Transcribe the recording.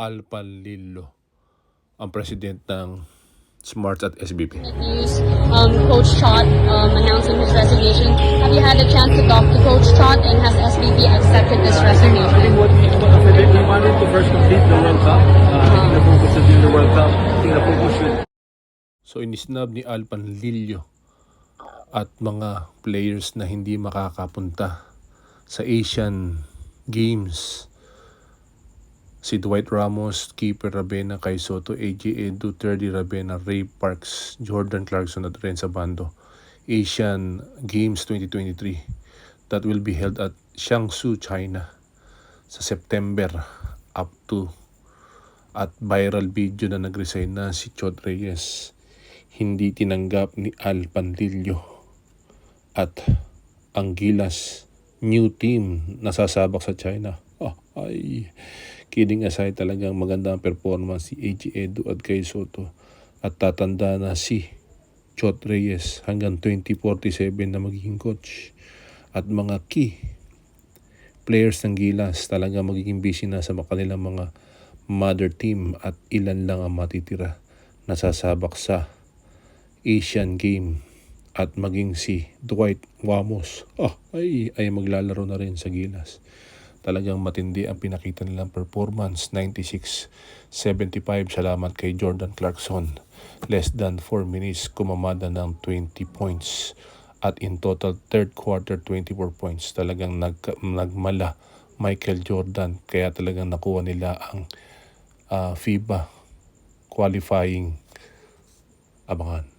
Alpanlillo, ang president ng Smart at SBP. news, um, Coach Trot um, announcing his resignation. Have you had a chance to talk to Coach Trot and has SBB accepted this I think resignation? what what we wanted to first complete the World Cup. Uh, I think the focus is in the World Cup. I think the focus should So inisnab ni Alpanlillo at mga players na hindi makakapunta sa Asian Games. Si Dwight Ramos, Keeper Rabena, Kay Soto, AJ Edu, Terdy Rabena, Ray Parks, Jordan Clarkson at Renza Bando. Asian Games 2023 that will be held at Jiangsu, China sa September up to at viral video na nag-resign na si Chot Reyes hindi tinanggap ni Al Panlillo at ang Gilas new team nasasabak sa China. Ah, ay, kidding aside talagang maganda ang performance si AG Edu at Kay Soto. At tatanda na si Chot Reyes hanggang 2047 na magiging coach. At mga key players ng Gilas talaga magiging busy na sa kanilang mga mother team at ilan lang ang matitira nasasabak sa Asian Game at maging si Dwight Wamos. Ah, ay, ay maglalaro na rin sa Gilas. Talagang matindi ang pinakita nilang performance. 96-75 salamat kay Jordan Clarkson. Less than 4 minutes kumamada ng 20 points. At in total third quarter 24 points. Talagang nag, nagmala Michael Jordan. Kaya talagang nakuha nila ang ah, FIBA qualifying abangan.